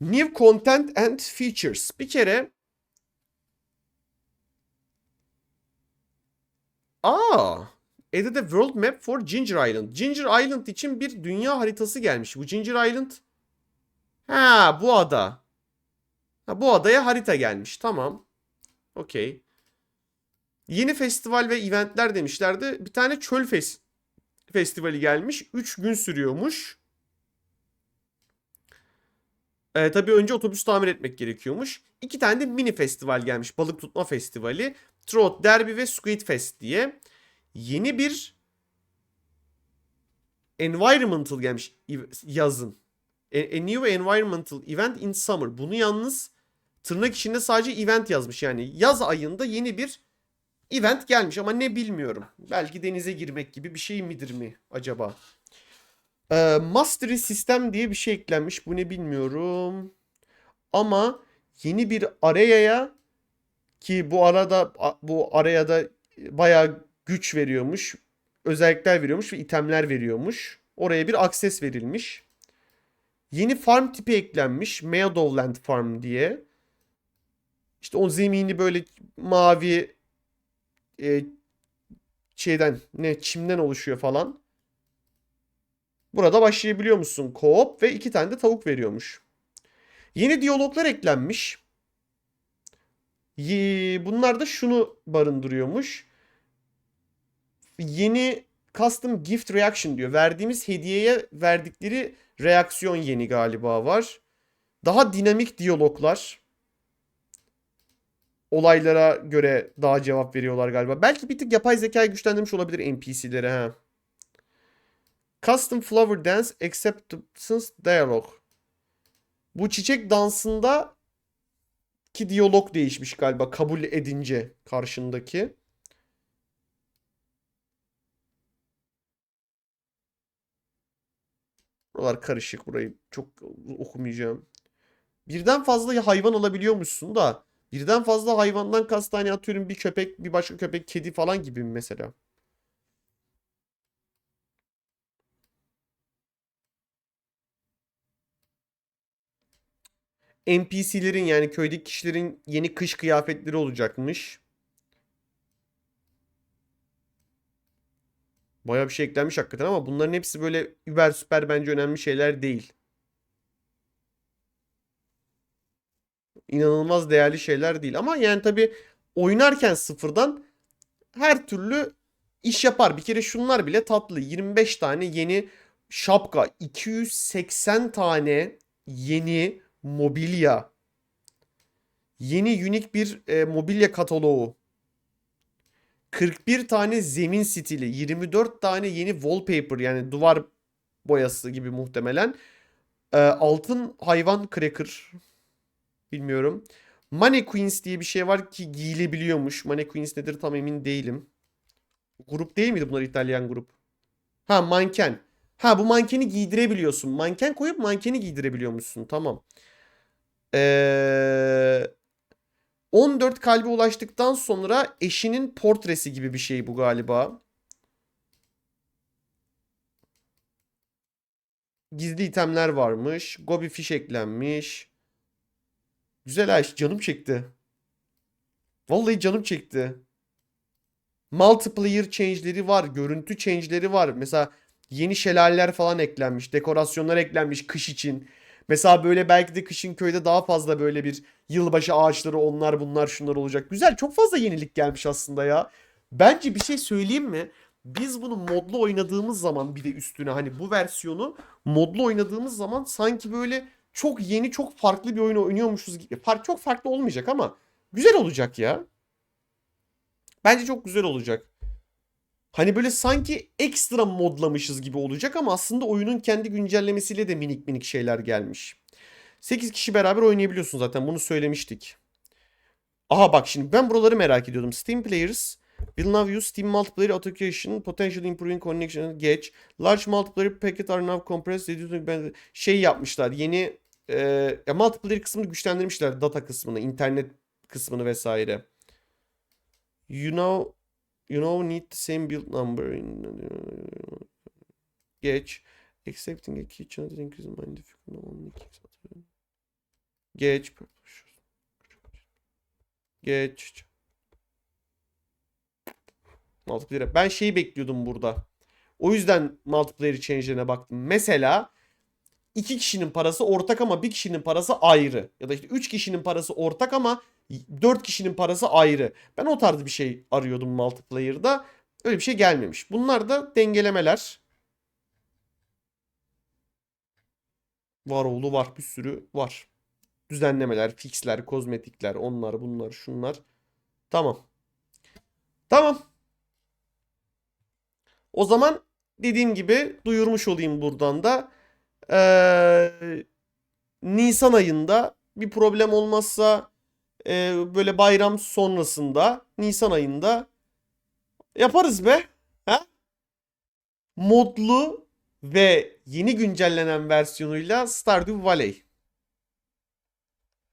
New content and features. Bir kere Aa, added a world map for Ginger Island. Ginger Island için bir dünya haritası gelmiş. Bu Ginger Island Ha, bu ada. Ha, bu adaya harita gelmiş. Tamam. Okey. Yeni festival ve eventler demişlerdi. Bir tane çöl fes festivali gelmiş. 3 gün sürüyormuş. Ee, tabii önce otobüs tamir etmek gerekiyormuş. İki tane de mini festival gelmiş. Balık tutma festivali. Trout Derby ve Squid Fest diye. Yeni bir environmental gelmiş yazın. A, a new environmental event in summer. Bunu yalnız tırnak içinde sadece event yazmış. Yani yaz ayında yeni bir event gelmiş ama ne bilmiyorum. Belki denize girmek gibi bir şey midir mi acaba? Ee, Mastery System diye bir şey eklenmiş. Bu ne bilmiyorum. Ama yeni bir arayaya ki bu arada bu araya da bayağı güç veriyormuş. Özellikler veriyormuş ve itemler veriyormuş. Oraya bir akses verilmiş. Yeni farm tipi eklenmiş. Meadowland Farm diye. İşte o zemini böyle mavi e, şeyden ne çimden oluşuyor falan. Burada başlayabiliyor musun? Co-op ve iki tane de tavuk veriyormuş. Yeni diyaloglar eklenmiş. Bunlar da şunu barındırıyormuş. Yeni custom gift reaction diyor. Verdiğimiz hediyeye verdikleri reaksiyon yeni galiba var. Daha dinamik diyaloglar. Olaylara göre daha cevap veriyorlar galiba. Belki bir tık yapay zekayı güçlendirmiş olabilir NPC'lere ha. Custom Flower Dance Acceptance Dialogue. Bu çiçek dansında ki diyalog değişmiş galiba kabul edince karşındaki. Buralar karışık. Burayı çok okumayacağım. Birden fazla hayvan alabiliyormuşsun da birden fazla hayvandan kastane atıyorum bir köpek, bir başka köpek, kedi falan gibi mesela? NPC'lerin yani köydeki kişilerin yeni kış kıyafetleri olacakmış. Bayağı bir şey eklenmiş hakikaten ama bunların hepsi böyle über süper bence önemli şeyler değil. İnanılmaz değerli şeyler değil ama yani tabii oynarken sıfırdan her türlü iş yapar. Bir kere şunlar bile tatlı. 25 tane yeni şapka, 280 tane yeni mobilya, yeni unik bir e, mobilya kataloğu. 41 tane zemin stili, 24 tane yeni wallpaper yani duvar boyası gibi muhtemelen. Ee, altın hayvan cracker. Bilmiyorum. Mannequins diye bir şey var ki giyilebiliyormuş. Mannequins nedir tam emin değilim. Grup değil miydi bunlar İtalyan grup? Ha manken. Ha bu mankeni giydirebiliyorsun. Manken koyup mankeni giydirebiliyormuşsun. Tamam. Eee 14 kalbe ulaştıktan sonra eşinin portresi gibi bir şey bu galiba. Gizli itemler varmış. Gobi fiş eklenmiş. Güzel ha canım çekti. Vallahi canım çekti. Multiplayer change'leri var. Görüntü change'leri var. Mesela yeni şelaleler falan eklenmiş. Dekorasyonlar eklenmiş kış için. Mesela böyle belki de kışın köyde daha fazla böyle bir yılbaşı ağaçları onlar bunlar şunlar olacak. Güzel çok fazla yenilik gelmiş aslında ya. Bence bir şey söyleyeyim mi? Biz bunu modlu oynadığımız zaman bir de üstüne hani bu versiyonu modlu oynadığımız zaman sanki böyle çok yeni çok farklı bir oyun oynuyormuşuz gibi. Fark çok farklı olmayacak ama güzel olacak ya. Bence çok güzel olacak. Hani böyle sanki ekstra modlamışız gibi olacak ama aslında oyunun kendi güncellemesiyle de minik minik şeyler gelmiş. 8 kişi beraber oynayabiliyorsun zaten bunu söylemiştik. Aha bak şimdi ben buraları merak ediyordum. Steam Players will now use Steam Multiplayer Authentication, Potential Improving Connection, Geç. Large Multiplayer Packet are now compressed. Şey yapmışlar yeni e, ya multiplayer kısmını güçlendirmişler. Data kısmını, internet kısmını vesaire. You know You know need the same build number in geç. Accepting a key channel increase my difficulty only Geç. Geç. Multiplayer. Ben şeyi bekliyordum burada. O yüzden multiplayer change'lerine baktım. Mesela iki kişinin parası ortak ama bir kişinin parası ayrı. Ya da işte üç kişinin parası ortak ama dört kişinin parası ayrı. Ben o tarz bir şey arıyordum multiplayer'da. Öyle bir şey gelmemiş. Bunlar da dengelemeler. Var oğlu var. Bir sürü var. Düzenlemeler, fixler, kozmetikler, onlar, bunlar, şunlar. Tamam. Tamam. O zaman dediğim gibi duyurmuş olayım buradan da. Ee, Nisan ayında bir problem olmazsa e, böyle bayram sonrasında Nisan ayında yaparız be. Ha? Modlu ve yeni güncellenen versiyonuyla Stardew Valley.